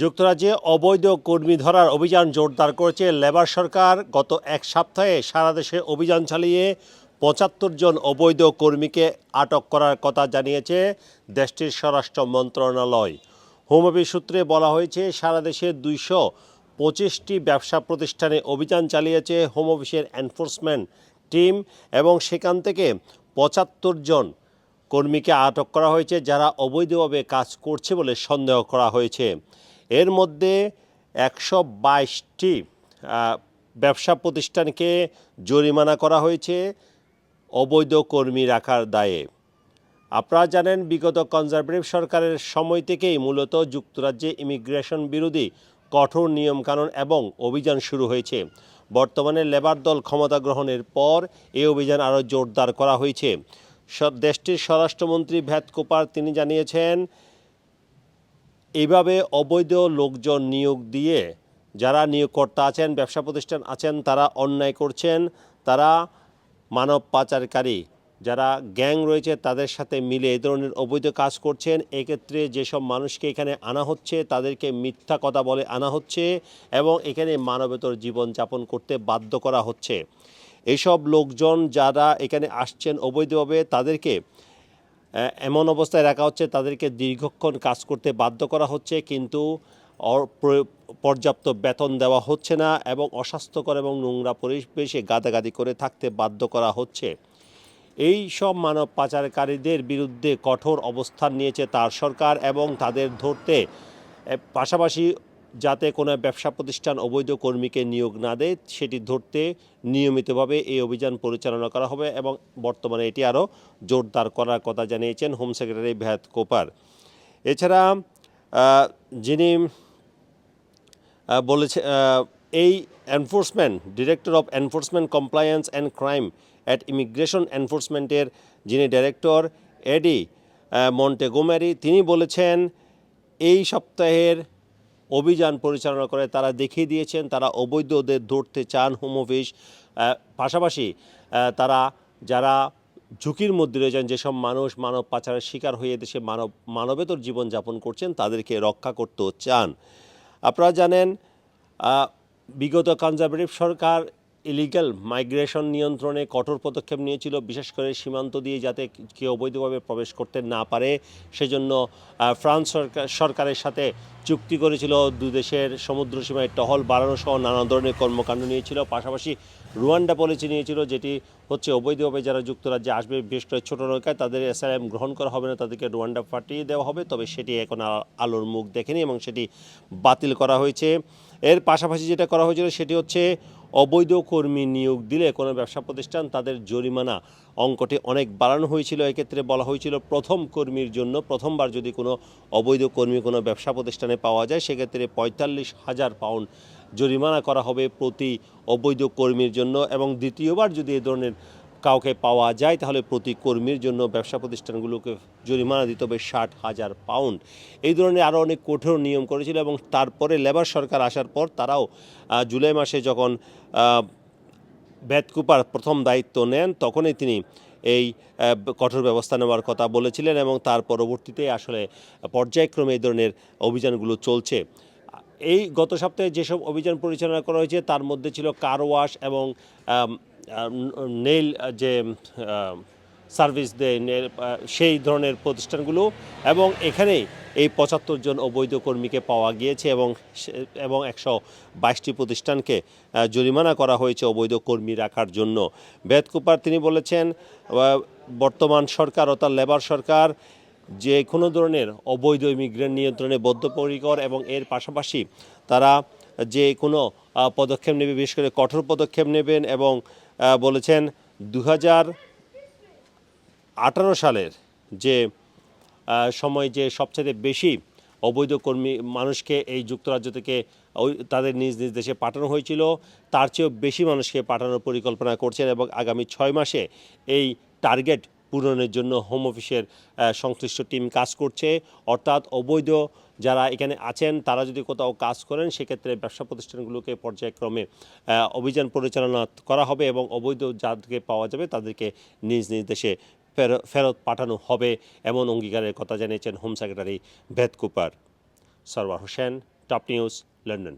যুক্তরাজ্যে অবৈধ কর্মী ধরার অভিযান জোরদার করেছে লেবার সরকার। গত এক সপ্তাহে সারা দেশে অভিযান চালিয়ে পঁচাত্তর জন অবৈধ কর্মীকে আটক করার কথা জানিয়েছে দেশটির স্বরাষ্ট্র মন্ত্রণালয়। হোম অফিস সূত্রে বলা হয়েছে, সারা দেশে দুইশো পঁচিশটি ব্যবসা প্রতিষ্ঠানে অভিযান চালিয়েছে হোম অফিসের এনফোর্সমেন্ট টিম এবং সেখান থেকে পঁচাত্তর জন কর্মীকে আটক করা হয়েছে যারা অবৈধভাবে কাজ করছে বলে সন্দেহ করা হয়েছে। এর মধ্যে একশো বাইশটি ব্যবসা প্রতিষ্ঠানকে জরিমানা করা হয়েছে অবৈধ কর্মী রাখার দায়ে। আপনারা জানেন, বিগত কনজারভেটিভ সরকারের সময় থেকেই মূলত যুক্তরাজ্যে ইমিগ্রেশন বিরোধী কঠোর নিয়মকানুন এবং অভিযান শুরু হয়েছে। বর্তমানে লেবার দল ক্ষমতা গ্রহণের পর এই অভিযান আরও জোরদার করা হয়েছে। দেশটির স্বরাষ্ট্রমন্ত্রী ভ্যাট কোপার তিনি জানিয়েছেন এইভাবে অবৈধ লোকজন নিয়োগ দিয়ে যারা নিয়োগকর্তা আছেন, ব্যবসা প্রতিষ্ঠান আছেন, তারা অন্যায় করছেন, তারা মানব পাচারকারী যারা গ্যাং রয়েছে তাদের সাথে মিলে এই ধরনের অবৈধ কাজ করছেন। এক্ষেত্রে যেসব মানুষকে এখানে আনা হচ্ছে তাদেরকে মিথ্যা কথা বলে আনা হচ্ছে এবং এখানে মানবেতর জীবনযাপন করতে বাধ্য করা হচ্ছে। এইসব লোকজন যারা এখানে আসছেন অবৈধভাবে তাদেরকে এ- এমন অবস্থায় রাখা হচ্ছে, তাদেরকে দীর্ঘক্ষণ কাজ করতে বাধ্য করা হচ্ছে, কিন্তু পর্যাপ্ত বেতন দেওয়া হচ্ছে না এবং অস্বাস্থ্যকর এবং নোংরা পরিবেশে গাদাগাদি করে থাকতে বাধ্য করা হচ্ছে। এই সব মানব পাচারকারীদের বিরুদ্ধে কঠোর অবস্থান নিয়েছে তার সরকার এবং তাদের ধরতে। পাশাপাশি যাতে কোনো ব্যবসা প্রতিষ্ঠান অবৈধ কর্মীকে নিয়োগ না দেয়, সেটি ধরতে নিয়মিতভাবে এই অভিযান পরিচালনা করা হবে এবং বর্তমানে এটি আরও জোরদার করার কথা জানিয়েছেন হোম সেক্রেটারি ভ্যাত কোপার। এছাড়া যিনি বলেছে এই enforcement, director of enforcement compliance and crime at immigration এনফোর্সমেন্টের যিনি ডিরেক্টর, এডি মন্টেগোমারি, তিনি বলেছেন, এই সপ্তাহের অভিযান পরিচালনা করে, তারা দেখিয়ে দিয়েছেন তারা অবৈধদের ধরতে চান হোম অফিস। পাশাপাশি তারা যারা ঝুঁকির মধ্যে রয়েছেন, যেসব মানুষ মানব পাচারের শিকার হয়ে দেশে মানব, মানবেতর জীবনযাপন করছেন, তাদেরকে রক্ষা করতেও চান। আপনারা জানেন বিগত কনজারভেটিভ সরকার ইলিগাল মাইগ্রেশন নিয়ন্ত্রণে কঠোর পদক্ষেপ নিয়েছিল, বিশেষ করে সীমান্ত দিয়ে যাতে কেউ অবৈধভাবে প্রবেশ করতে না পারে। সেজন্য ফ্রান্স সরকার, সরকারের সাথে চুক্তি করেছিল। দু দেশের সমুদ্র সীমায় টহল বাড়ানো সহ নানা ধরনের কর্মকাণ্ড নিয়েছিল। পাশাপাশি রুয়ান্ডা পলিসি নিয়েছিল, যেটি হচ্ছে অবৈধভাবে যারা যুক্তরাজ্যে আসবে, বিশেষ করে ছোটো নৌকায়, তাদের এসআইএম গ্রহণ করা হবে না, তাদেরকে রুয়ান্ডা পাঠিয়ে দেওয়া হবে। তবে সেটি এখন আলোর মুখ দেখেনি এবং সেটি বাতিল করা হয়েছে। এর পাশাপাশি যেটা করা হয়েছিল সেটি হচ্ছে অবৈধ কর্মী নিয়োগ দিলে কোনো ব্যবসা প্রতিষ্ঠান তাদের জরিমানা অঙ্কটি অনেক বাড়ানো হয়েছিল। এক্ষেত্রে বলা হয়েছিল প্রথম কর্মীর জন্য প্রথমবার যদি কোনো অবৈধ কর্মী কোনো ব্যবসা প্রতিষ্ঠানে পাওয়া যায়, সেক্ষেত্রে পঁয়তাল্লিশ হাজার পাউন্ড জরিমানা করা হবে প্রতি অবৈধ কর্মীর জন্য এবং দ্বিতীয়বার যদি এ ধরনের কাউকে পাওয়া যায় তাহলে প্রতি কর্মীর জন্য ব্যবসা প্রতিষ্ঠানগুলোকে জরিমানা দিতে হবে ষাট হাজার পাউন্ড। এই ধরনের আরও অনেক কঠোর নিয়ম করেছিল এবং তারপরে লেবার সরকার আসার পর তারাও জুলাই মাসে যখন আহ, ব্যাট কুপার প্রথম দায়িত্ব নেন তখনই তিনি এই কঠোর ব্যবস্থা নেওয়ার কথা বলেছিলেন এবং তার পরবর্তীতে আসলে পর্যায়ক্রমে এই ধরনের অভিযানগুলো চলছে। এই গত সপ্তাহে যেসব অভিযান পরিচালনা করা হয়েছে তার মধ্যে ছিল কার ওয়াশ এবং নেইল যে সার্ভিস দেয় সেই ধরনের প্রতিষ্ঠানগুলো এবং এখানেই এই পঁচাত্তর জন অবৈধ কর্মীকে পাওয়া গিয়েছে এবং এবং একশো বাইশটি প্রতিষ্ঠানকে জরিমানা করা হয়েছে অবৈধ কর্মী রাখার জন্য। বেদ কুপার তিনি বলেছেন বর্তমান সরকার অর্থাৎ লেবার সরকার যে কোনো ধরনের অবৈধ ইমিগ্রেন্ট নিয়ন্ত্রণে বদ্ধপরিকর এবং এর পাশাপাশি তারা যে কোনো পদক্ষেপ নেবে, বিশেষ করে কঠোর পদক্ষেপ নেবেন এবং বলেছেন দু আঠারো সালের যে সময় যে সবচেয়ে বেশি অবৈধ কর্মী মানুষকে এই যুক্তরাজ্য থেকে ওই তাদের নিজ নিজ দেশে পাঠানো হয়েছিল, তার চেয়েও বেশি মানুষকে পাঠানোর পরিকল্পনা করছেন এবং আগামী ছয় মাসে এই টার্গেট পূরণের জন্য হোম অফিসের সংশ্লিষ্ট টিম কাজ করছে। অর্থাৎ অবৈধ যারা এখানে আছেন, তারা যদি কোথাও কাজ করেন, সেক্ষেত্রে ব্যবসা প্রতিষ্ঠানগুলোকে পর্যায়ক্রমে অভিযান পরিচালনা করা হবে এবং অবৈধ যাদেরকে পাওয়া যাবে, তাদেরকে নিজ নিজ দেশে ফের- ফেরত পাঠানো হবে, এমন অঙ্গীকারের কথা জানিয়েছেন home secretary Yvette Cooper Sarwar Hossain top news London